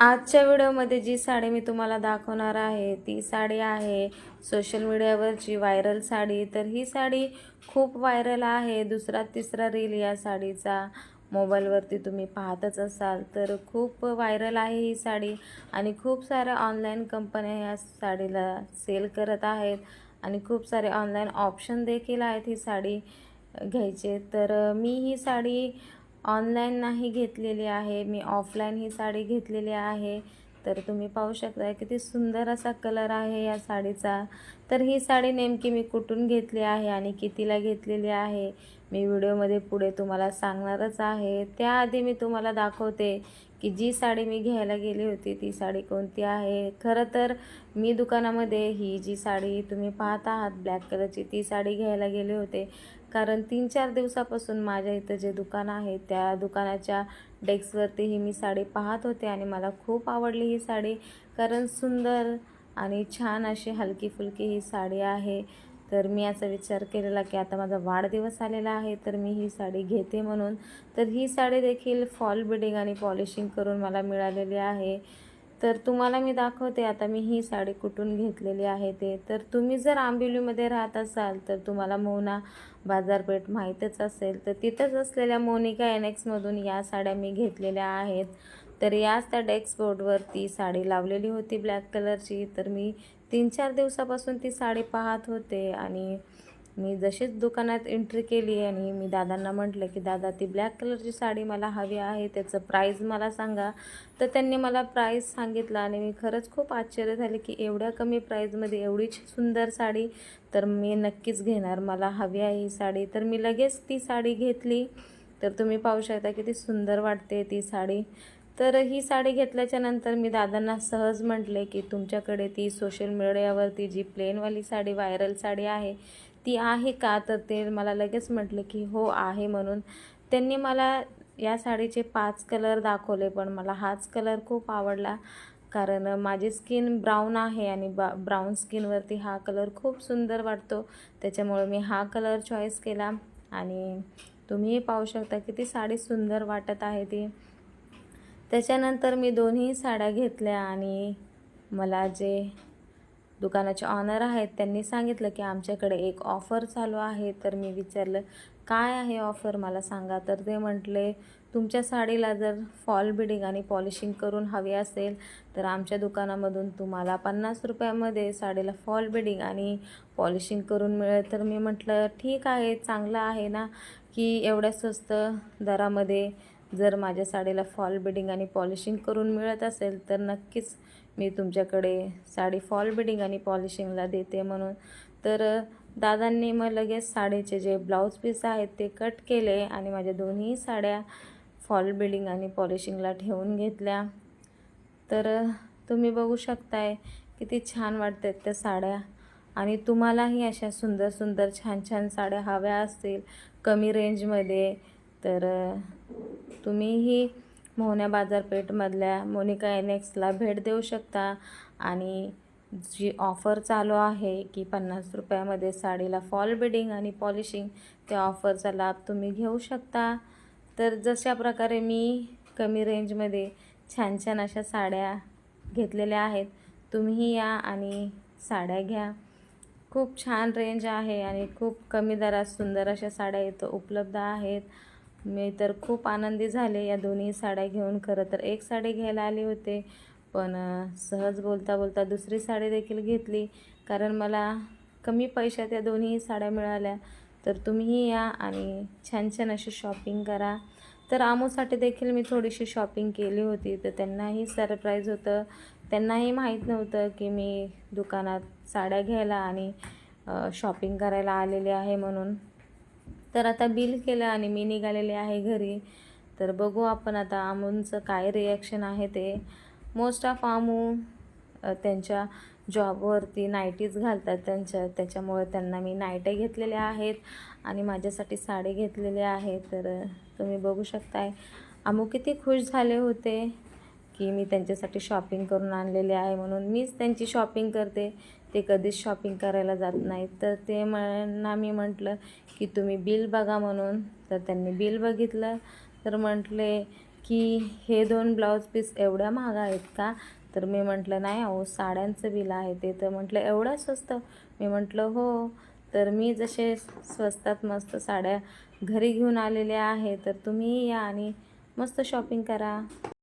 आजच्या व्हिडिओमध्ये जी साडी मी तुम्हाला दाखवणार आहे ती साडी आहे सोशल मीडियावरची व्हायरल साडी तर ही साडी खूप व्हायरल आहे. दुसरा तिसरा रील या साडीचा मोबाईलवरती तुम्ही पाहतच असाल तर खूप व्हायरल आहे ही साडी आणि खूप साऱ्या ऑनलाईन कंपन्या या साडीला सेल करत आहेत आणि खूप सारे ऑनलाईन ऑप्शन देखील आहेत ही साडी घ्यायचे. तर मी ही साडी ऑनलाईन नाही घेतलेली आहे. मी ऑफलाईन ही साडी घेतलेली आहे. तर तुम्ही पाहू शकता किती सुंदर असा कलर आहे या साडीचा. तर ही साडी नेमकी मी कुठून घेतली आहे आणि कितीला घेतलेली आहे? मी व्हिडिओमध्ये पुढे तुम्हाला सांगणारच आहे. त्याआधी मी तुम्हाला दाखवते की जी साडी मी घ्यायला गेली होती ती साडी कोणती आहे? खरं तर मी दुकानामध्ये ही जी साडी तुम्ही पाहत आहात ब्लॅक कलरची ती साडी घ्यायला गेले होते. कारण तीन चार दिवसापासून माझ्या इथं जे दुकान आहे त्या दुकानाच्या डेस्कवरती ही मी साडी पाहत होते आणि मला खूप आवडली ही साडी. कारण सुंदर आणि छान अशी हलकी फुलकी ही साडी आहे. तर मी असा विचार केलेला की आता माझा वाढदिवस आलेला आहे तर मी ही साडी घेते म्हणून. तर ही साडी देखील फॉल बिडिंग आणि पॉलिशिंग करून मला मिळालेली आहे. तर तुम्हाला मी दाखवते आता मी ही साडी कुठून घेतलेली आहे ते. तर तुम्ही जर आंबिवलीमध्ये राहत असाल तर तुम्हाला मोना बाजारपेठ माहीतच असेल. तर तिथंच असलेल्या मोनिका एन एक्समधून या साड्या मी घेतलेल्या आहेत. तर याच त्या डेस्कबोर्डवरती साडी लावलेली होती ब्लॅक कलरची तर मी तीन चार दिवसापासून ती साडी पाहत होते आणि मी जशीच दुकानात एंट्री केली आणि मी दादांना म्हटलं की दादा ती ब्लॅक कलरची साडी मला हवी आहे त्याचं प्राईज मला सांगा. तर त्यांनी मला प्राईज सांगितलं आणि मी खरंच खूप आश्चर्य झाले की एवढ्या कमी प्राईजमध्ये एवढीच सुंदर साडी तर मी नक्कीच घेणार. मला हवी आहे ही साडी. तर मी लगेच ती साडी घेतली. तर तुम्ही पाहू शकता किती सुंदर वाटते ती साडी. तर ही साडी घेतल्याच्या नंतर मी दादांना सहज म्हटले की तुमच्याकडे ती सोशल मीडियावरती जी प्लेनवाली साडी व्हायरल साडी आहे ती आहे का? तर ते मला लगेच म्हटले की हो आहे म्हणून. त्यांनी मला या साडीचे पाच कलर दाखवले पण मला हाच कलर खूप आवडला. कारण माझी स्किन ब्राऊन आहे आणि बा ब्राऊन स्किनवरती हा कलर खूप सुंदर वाटतो. त्याच्यामुळे मी हा कलर चॉईस केला. आणि तुम्हीही पाहू शकता किती साडी सुंदर वाटत आहे ती. त्याच्यानंतर मी दोन्ही साड्या घेतल्या आणि मला जे दुकानाचे ऑनर आहेत त्यांनी सांगितलं की आमच्याकडे एक ऑफर चालू आहे. तर मी विचारलं काय आहे ऑफर मला सांगा. तर ते म्हटले तुमच्या साडीला जर फॉल बिडिंग आणि पॉलिशिंग करून हवी असेल तर आमच्या दुकानामधून तुम्हाला पन्नास रुपयामध्ये साडीला फॉल बिडिंग आणि पॉलिशिंग करून मिळेल. तर मी म्हटलं ठीक आहे चांगलं आहे ना की एवढ्या स्वस्त दरामध्ये जर माझ्या साडीला फॉल बिडिंग आणि पॉलिशिंग करून मिळत असेल तर नक्कीच मी तुमच्याकडे साडी फॉल बिडिंग आणि पॉलिशिंगला देते म्हणून. तर दादांनी मग लगेच साडीचे जे ब्लाऊज पीस आहेत ते कट केले आणि माझ्या दोन्ही साड्या फॉल बिडिंग आणि पॉलिशिंगला ठेवून घेतल्या. तर तुम्ही बघू शकताय किती छान वाटतात त्या साड्या. आणि तुम्हालाही अशा सुंदर सुंदर छान छान साड्या हव्या असतील कमी रेंजमध्ये तर तुम्हीही मोहन्या बाजारपेठमधल्या मोनिका एनेक्सला भेट देऊ शकता. आणि जी ऑफर चालू आहे की पन्नास रुपयामध्ये साडीला फॉल बिडिंग आणि पॉलिशिंग त्या ऑफरचा लाभ तुम्ही घेऊ शकता. तर जशा प्रकारे मी कमी रेंजमध्ये छान छान अशा साड्या घेतलेल्या आहेत तुम्हीही या आणि साड्या घ्या. खूप छान रेंज आहे आणि खूप कमी दरात सुंदर अशा साड्या इथं उपलब्ध आहेत. मी तर खूप आनंदी झाले. या दोन्ही साड्या घेऊन खरं तर एक साडी घ्यायला आले होते पण सहज बोलता बोलता दुसरी साडी देखील घेतली. कारण मला कमी पैशात या दोन्ही साड्या मिळाल्या. तर तुम्हीही या आणि छान छान अशी शॉपिंग करा. तर आमूसाठी देखील मी थोडीशी शॉपिंग केली होती. तर त्यांनाही सरप्राईज होतं. त्यांनाही माहीत नव्हतं की मी दुकानात साड्या घ्यायला आणि शॉपिंग करायला आलेली आहे म्हणून. तर आता बिल केलं आणि मी निघालेले आहे घरी. तर बघू आपण आता आमूंचं काय रिॲक्शन आहे ते. मोस्ट ऑफ आमू त्यांच्या जॉबवरती नाईटीज घालतात त्यांच्या त्याच्यामुळे त्यांना मी नाईटे घेतलेल्या आहेत आणि माझ्यासाठी साडी घेतलेले आहे. तर तुम्ही बघू शकताय. आमू किती खुश झाले होते. की मी त्यांच्यासाठी शॉपिंग करून आणलेले आहे म्हणून मीच त्यांची शॉपिंग करते. ते कधीच शॉपिंग करायला जात नाहीत. तर ते म्हणा मी म्हटलं की तुम्ही बिल बघा म्हणून. तर त्यांनी बिल बघितलं. तर म्हटले की हे दोन ब्लाऊज पीस एवढ्या महाग आहेत का? तर मी म्हटलं नाही अहो साड्यांचं बिल आहे ते. तर म्हटलं एवढं स्वस्त? मी म्हटलं हो. तर मी जसे स्वस्तात मस्त साड्या घरी घेऊन आलेल्या आहे. तर तुम्ही या आणि मस्त शॉपिंग करा.